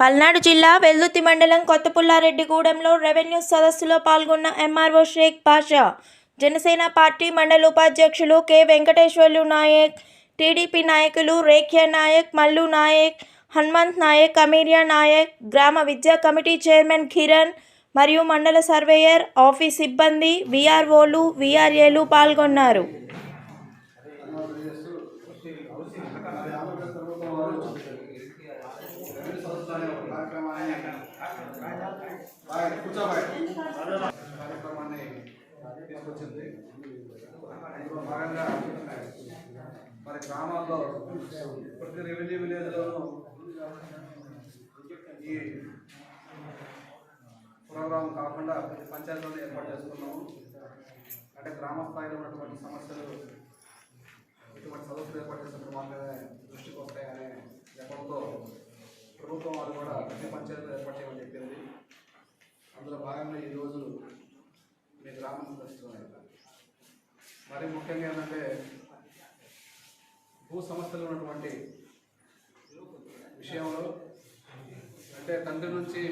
పల్నాడు జిల్లా వెల్దుర్తి మండలం కొత్తపుల్లారెడ్డిగూడెంలో రెవెన్యూ సదస్సులో పాల్గొన్న ఎంఆర్ఓ షేక్ పాషా జనసేన పార్టీ మండల ఉపాధ్యక్షులు కె. వెంకటేశ్వర్లు నాయక్ టీడీపీ నాయకులు రేఖ్య నాయక్ మల్లు నాయక్ హనుమంత్ నాయక్ అమీరియా నాయక్ గ్రామ విద్యా కమిటీ చైర్మన్ కిరణ్ మరియు మండల సర్వేయర్ ఆఫీస్ సిబ్బంది విఆర్ఓలు విఆర్ఏలు పాల్గొన్నారు. కార్యక్రమాన్ని తీసుకొచ్చింది అందులో భాగంగా మరి గ్రామాల్లో ప్రతి రెవెన్యూ విలేజ్లోనూ ఈ ప్రోగ్రాం కాకుండా ప్రతి పంచాయతీలను ఏర్పాటు చేసుకున్నాము. అంటే గ్రామ స్థాయిలో ఉన్నటువంటి సమస్యలు ఇటువంటి సదస్సులు ఏర్పాటు మాత్రమే దృష్టికి వస్తాయనే నెపంతో ప్రభుత్వం వారు కూడా ప్రతి పంచాయతీలు ఏర్పాటు చేయమని చెప్పింది అందులో భాగంగా ఈరోజు మీ గ్రామం ప్రస్తుతం మరి ముఖ్యంగా ఏంటంటే భూ సమస్యలు ఉన్నటువంటి విషయంలో అంటే తండ్రి నుంచి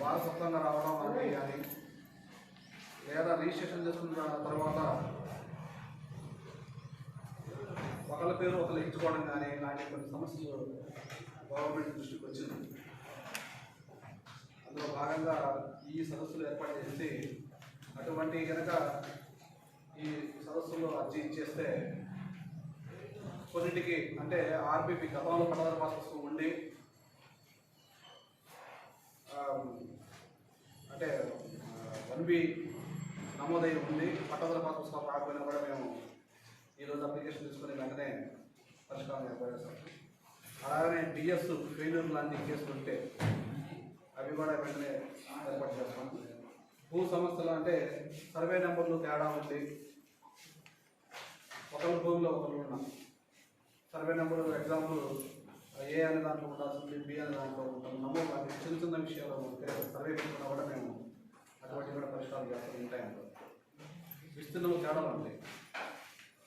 వారసత్వంగా రావడం అనేది కానీ లేదా రిజిస్ట్రేషన్ చేసుకున్న తర్వాత ఒకళ్ళ పేరు ఒకళ్ళు ఇచ్చుకోవడం కానీ ఇలాంటి కొన్ని సమస్యలు గవర్నమెంట్ దృష్టికి వచ్చింది. అందులో భాగంగా ఈ సదస్సులు ఏర్పాటు చేసి అటువంటి కనుక ఈ సదస్సులో అర్జీ ఇచ్చేస్తే కొన్నింటికి అంటే ఆర్బీపీ గతంలో పదహారు పాస్ ఉండి అంటే వన్ బి నమోదై ఉంది. పట్టదల పాస్ పుస్తకం రాకపోయినా కూడా మేము ఈరోజు అప్లికేషన్ తీసుకుని వెంటనే పరిష్కారం ఏర్పడేస్తాం అలాగనే డిఎస్ ఫెయిల్యూర్ లాంటి కేసులు ఉంటే అవి కూడా వెంటనే ఏర్పాటు చేస్తాం. భూ సమస్యలు అంటే సర్వే నెంబర్లు తేడా ఉంది. ఒకరి భూమిలో ఒకరు ఉన్నాం. సర్వే నెంబర్ ఎగ్జాంపుల్ ఏ అనే దాంట్లో ఉండాల్సింది బి అనే దాంట్లో ఉంటాం నమో కానీ చిన్న చిన్న విషయాలు ఉంటే సర్వే కూడా మేము అటువంటి కూడా పరిష్కారం చేస్తూ ఉంటాయంట. విస్తీర్ణంలో తేడాలు ఉంటాయి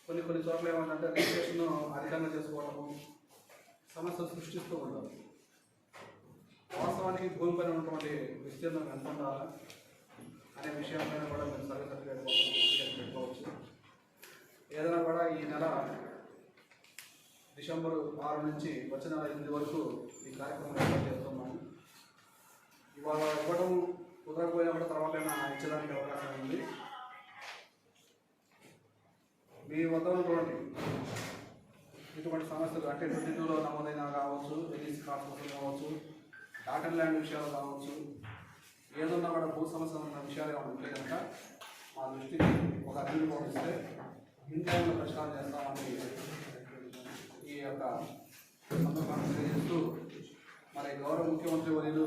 కొన్ని కొన్ని చోట్ల ఏమంటే రిజిస్ట్రేషన్ అధికంగా చేసుకోవడము సమస్యలు సృష్టిస్తూ ఉంటారు. వాస్తవానికి భూమి పైన ఉన్నటువంటి విస్తీర్ణం ఎంత ఉండాలా అనే విషయం పైన కూడా మేము సర్వే సర్టిఫికేట్ పెట్టుకోవచ్చు. ఏదైనా కూడా ఈ నెల డిసెంబర్ ఆరు నుంచి వచ్చే నెల ఎనిమిది వరకు ఈ కార్యక్రమం ఏర్పాటు చేస్తున్నాము. ఇవాళ మీ వద్ద ఉన్నటువంటి ఇటువంటి సమస్యలు అంటే ట్వంటీ టూలో నమోదైన కావచ్చు రిలీజ్ కాస్ట్ కావచ్చు డాటన్ ల్యాండ్ విషయాలు కావచ్చు ఏదన్నా కూడా భూ సమస్యలు ఉన్న విషయాలు ఏమైనా ఉంటే కనుక మా దృష్టికి ఒక అర్జీ పంపిస్తే ఇన్ టైంలో పరిష్కారం చేస్తామని ఈ యొక్క సందర్భాన్ని తెలియజేస్తూ మరి గౌరవ ముఖ్యమంత్రి వర్యులు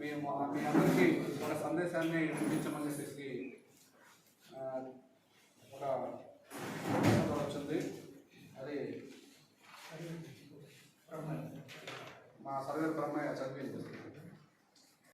మేము మీ అందరికీ ఒక సందేశాన్ని పంపించమని చెప్పేసి ఒక వచ్చింది